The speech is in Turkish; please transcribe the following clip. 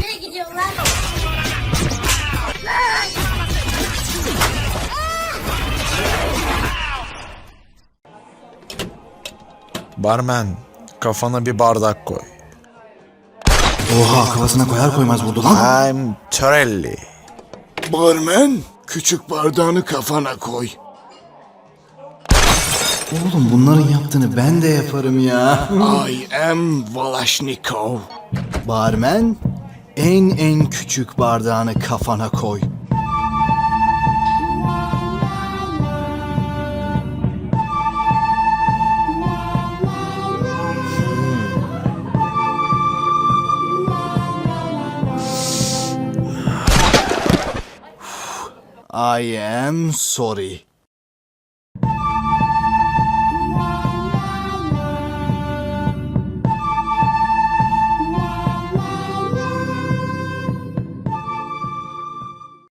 Nereye gidiyorlar? Barmen kafana bir bardak koy. Oha kafasına koyar koymaz vurdu lan. I'm Torelli. Barmen, küçük bardağını kafana koy. Oğlum bunların yaptığını ben de yaparım ya. I am Valashnikov. Barmen en en küçük bardağını kafana koy. I am sorry.